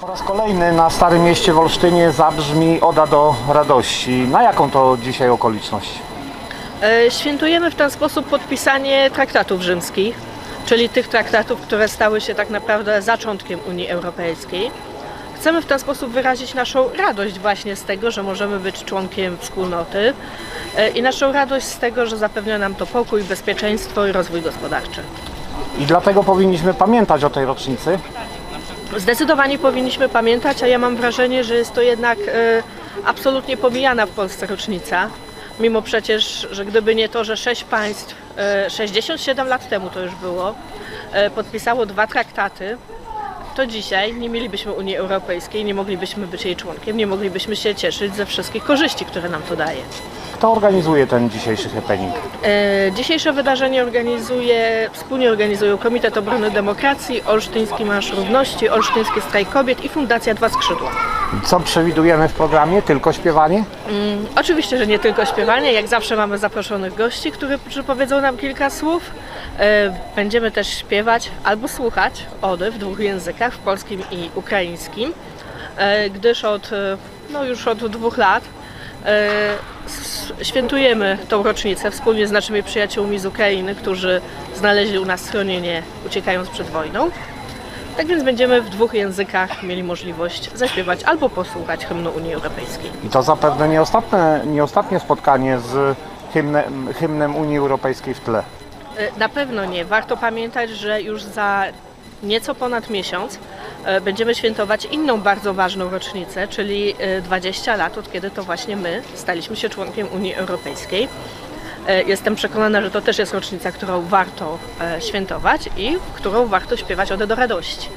Po raz kolejny na Starym Mieście w Olsztynie zabrzmi Oda do Radości. Na jaką to dzisiaj okoliczność? E, Świętujemy w ten sposób podpisanie traktatów rzymskich, czyli tych traktatów, które stały się tak naprawdę zaczątkiem Unii Europejskiej. Chcemy w ten sposób wyrazić naszą radość właśnie z tego, że możemy być członkiem wspólnoty e, i naszą radość z tego, że zapewnia nam to pokój, bezpieczeństwo i rozwój gospodarczy. I dlatego powinniśmy pamiętać o tej rocznicy. Zdecydowanie powinniśmy pamiętać, a ja mam wrażenie, że jest to jednak e, absolutnie pomijana w Polsce rocznica. Mimo przecież, że gdyby nie to, że sześć państw, e, 67 lat temu to już było, e, podpisało dwa traktaty, to dzisiaj nie mielibyśmy Unii Europejskiej, nie moglibyśmy być jej członkiem, nie moglibyśmy się cieszyć ze wszystkich korzyści, które nam to daje. Kto organizuje ten dzisiejszy happening? E, Dzisiejsze wydarzenie organizuje, wspólnie organizują Komitet Obrony Demokracji, Olsztyński Marsz Równości, Olsztyński Strajk Kobiet i Fundacja Dwa Skrzydła. Co przewidujemy w programie? Tylko śpiewanie? Oczywiście, że nie tylko śpiewanie, jak zawsze mamy zaproszonych gości, którzy przypowiedzą nam kilka słów. E, Będziemy też śpiewać albo słuchać ody w dwóch językach, w polskim i ukraińskim, e, gdyż od, e, no już od dwóch lat świętujemy tą rocznicę wspólnie z naszymi przyjaciółmi z Ukrainy, którzy znaleźli u nas schronienie uciekając przed wojną. Tak więc będziemy w dwóch językach mieli możliwość zaśpiewać albo posłuchać hymnu Unii Europejskiej. I to zapewne nie ostatnie, nie ostatnie spotkanie z hymnem, hymnem Unii Europejskiej w tle. E, Na pewno nie. Warto pamiętać, że już za nieco ponad miesiąc e, będziemy świętować inną bardzo ważną rocznicę, czyli e, 20 lat od kiedy to właśnie my staliśmy się członkiem Unii Europejskiej. E, Jestem przekonana, że to też jest rocznica, którą warto e, świętować i którą warto śpiewać Ode do radości.